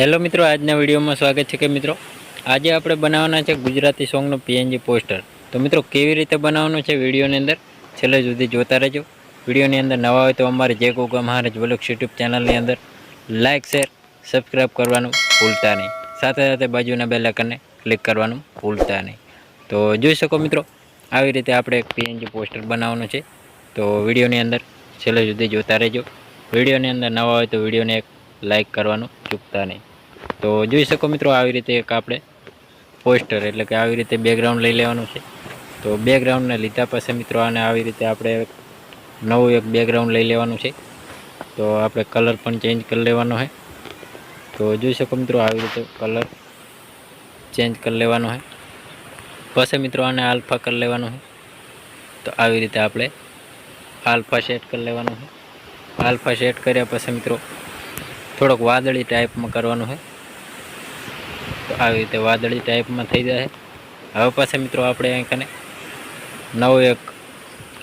Hello મિત્રો, આજના વિડીયોમાં સ્વાગત છે કે મિત્રો? આજે આપણે બનાવવાના છે ગુજરાતી સોંગનું પીએનજી પોસ્ટર. તો મિત્રો, કેવી રીતે બનાવવાનું છે વિડીયોની અંદર? છેલ્લે સુધી જોતા રહેજો. વિડીયોની અંદર નવા હોય તો અમારે જે ગોગા મહારાજ વલુક્ષ યુટ્યુબ ચેનલની અંદર લાઇક શેર સબસ્ક્રાઈબ કરવાનું ભૂલતા નહીં. સાથે સાથે બાજુના બેલ આઇકનને ક્લિક કરવાનું ભૂલતા નહીં. તો જોઈ શકો મિત્રો, આવી રીતે આપણે એક પીએનજી પોસ્ટર બનાવવાનું છે. તો વિડીયોની અંદર છેલ્લે સુધી જોતા રહેજો. વિડીયોની અંદર નવા હોય તો વિડીયોને એક લાઇક કરવાનું ચૂકતા નહીં. તો જોઈ શકો મિત્રો આવી રીતે એક આપણે પોસ્ટર એટલે કે આવી રીતે બેકગ્રાઉન્ડ લઈ લેવાનું છે. તો બેકગ્રાઉન્ડને લીધા પછી મિત્રો આને આવી રીતે આપણે નવું એક બેકગ્રાઉન્ડ લઈ લેવાનું છે. તો આપણે કલર પણ ચેન્જ કરી લેવાનો છે. તો જોઈ શકો મિત્રો આવી રીતે કલર ચેન્જ કરી લેવાનો છે. પછી મિત્રો આને આલ્ફા કરી લેવાનો છે. તો આવી રીતે આપણે આલ્ફા સેટ કરી લેવાનું છે. આલ્ફા સેટ કર્યા પછી મિત્રો થોડોક વાદળી ટાઈપમાં કરવાનું છે તો આવી રીતે વાદળી ટાઈપમાં થઈ જાય હવે પાછા મિત્રો આપણે અહીં કને નવો એક,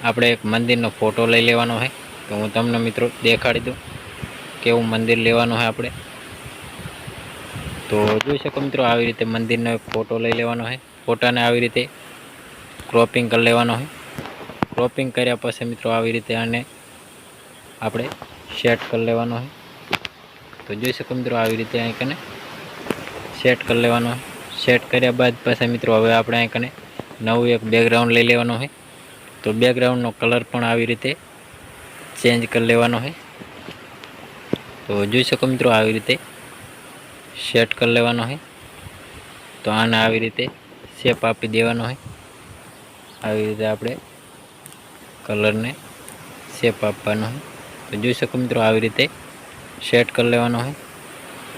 આપણે એક મંદિરનો ફોટો લઈ લેવાનો છે તો હું તમને મિત્રો દેખાડી દઉં કેવું મંદિર લેવાનું છે આપણે. તો જોઈ શકો મિત્રો આવી રીતે મંદિરનો એક ફોટો લઈ લેવાનો હોય ફોટાને આવી રીતે ક્રોપિંગ કરી લેવાનો હોય ક્રોપિંગ કર્યા પછી મિત્રો આવી રીતે આને આપણે સેટ કરી લેવાનો છે તો જોઈ શકો મિત્રો આવી રીતે અહીં કને સેટ કરી લેવાનો સેટ કર્યા બાદ પાછા મિત્રો હવે આપણે અહીં કને નવું એક બેકગ્રાઉન્ડ લઈ લેવાનો હોય તો બેકગ્રાઉન્ડનો કલર પણ આવી રીતે ચેન્જ કરી લેવાનો છે. તો જોઈ શકો મિત્રો આવી રીતે સેટ કરી લેવાનો છે. તો આને આવી રીતે શેપ આપી દેવાનો છે. આવી રીતે આપણે કલરને શેપ આપવાનો છે. તો જોઈ શકો મિત્રો આવી રીતે સેટ કરી લેવાનો હોય.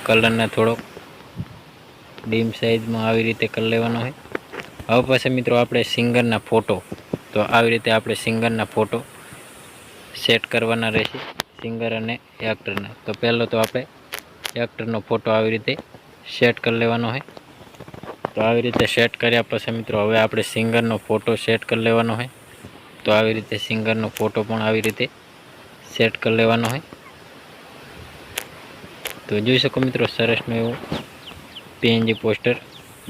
કલરને થોડોક ડીમ સાઇઝમાં આવી રીતે કરી લેવાનો હોય. હવે પછી મિત્રો આપણે સિંગરના ફોટો, તો આવી રીતે આપણે સિંગરના ફોટો સેટ કરવાના રહેશે સિંગર અને એક્ટરના. તો પહેલો તો આપણે એક્ટરનો ફોટો આવી રીતે સેટ કરી લેવાનો હોય. તો આવી રીતે સેટ કર્યા પછી મિત્રો હવે આપણે સિંગરનો ફોટો સેટ કરી લેવાનો હોય. તો આવી રીતે સિંગરનો ફોટો પણ આવી રીતે સેટ કરી લેવાનો છે તો જોઈ શકો મિત્રો સરસનું એવું પીએનજી પોસ્ટર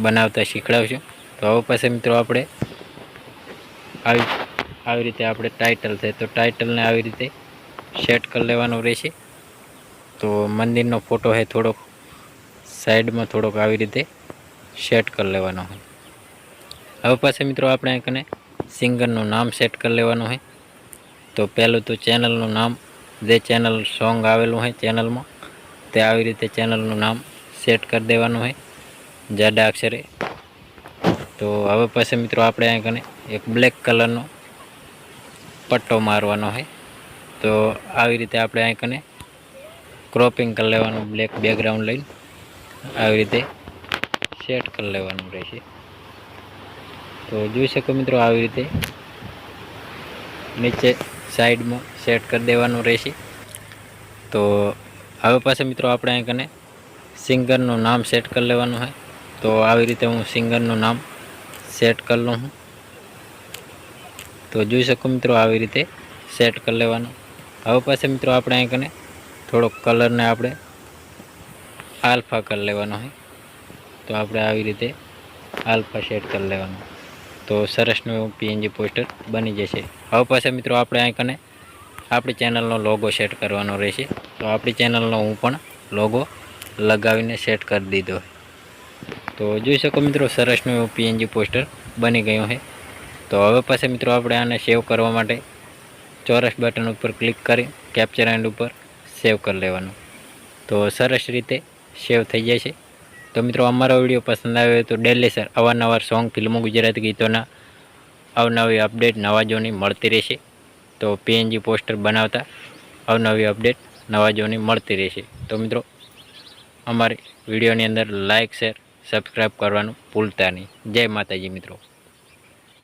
બનાવતા શીખડાવશું. તો હવે પાસે મિત્રો આપણે આવી આવી રીતે આપણે ટાઇટલ છે, તો ટાઇટલને આવી રીતે સેટ કરી લેવાનું રહેશે. તો મંદિરનો ફોટો છે થોડોક સાઈડમાં થોડોક આવી રીતે સેટ કરી લેવાનો હોય હવે પાસે મિત્રો આપણે કને સિંગરનું નામ સેટ કરી લેવાનું હોય તો પહેલું તો ચેનલનું નામ, જે ચેનલ સોંગ આવેલું હોય ચેનલમાં તે આવી રીતે ચેનલનું નામ સેટ કરી દેવાનું હોય, જાડા અક્ષરે. તો હવે પછી મિત્રો આપણે અહીં કને એક બ્લેક કલરનો પટ્ટો મારવાનો હોય. તો આવી રીતે આપણે અહીં કને ક્રોપિંગ કરી લેવાનું, બ્લેક બેકગ્રાઉન્ડ લઈને આવી રીતે સેટ કરી લેવાનું રહેશે. તો જોઈ શકો મિત્રો આવી રીતે નીચે સાઈડમાં સેટ કરી દેવાનું રહેશે. તો હવે પાછા મિત્રો આપણે અહીં કને સિંગરનું નામ સેટ કરી લેવાનું હોય તો આવી રીતે હું સિંગરનું નામ સેટ કરી લઉં હું તો જોઈ શકો મિત્રો આવી રીતે સેટ કરી લેવાનું. હવે પાછા મિત્રો આપણે અહીં કને થોડોક કલરને આપણે આલ્ફા કરી લેવાનો હોય તો આપણે આવી રીતે આલ્ફા સેટ કરી લેવાનું. તો સરસનું એવું પીએનજી પોસ્ટર બની જશે. હવે પાછા મિત્રો આપણે અહીં કને આપણી ચેનલનો લોગો સેટ કરવાનો રહેશે. તો આપણી ચેનલનો હું પણ લોગો લગાવીને સેટ કરી દીધો તો જોઈ શકો મિત્રો સરસનું એવું પીએનજી પોસ્ટર બની ગયું છે. તો હવે પછી મિત્રો આપણે આને સેવ કરવા માટે ચોરસ બટન ઉપર ક્લિક કરી કેપ્ચર એન્ડ ઉપર સેવ કરી લેવાનું. તો સરસ રીતે સેવ થઈ છે. તો મિત્રો, અમારો વીડિયો પસંદ આવ્યો તો ડેલી સર અવારનવાર સોંગ ફિલ્મો, ગુજરાતી ગીતોના અવનવી અપડેટ નવાજોની મળતી રહેશે. તો પીએનજી પોસ્ટર બનાવતા અવનવી અપડેટ નવાજોની મળતી રહેશે. તો મિત્રો, અમારી વિડીયોની અંદર લાઇક શેર સબસ્ક્રાઈબ કરવાનું ભૂલતા નહીં. જય માતાજી મિત્રો.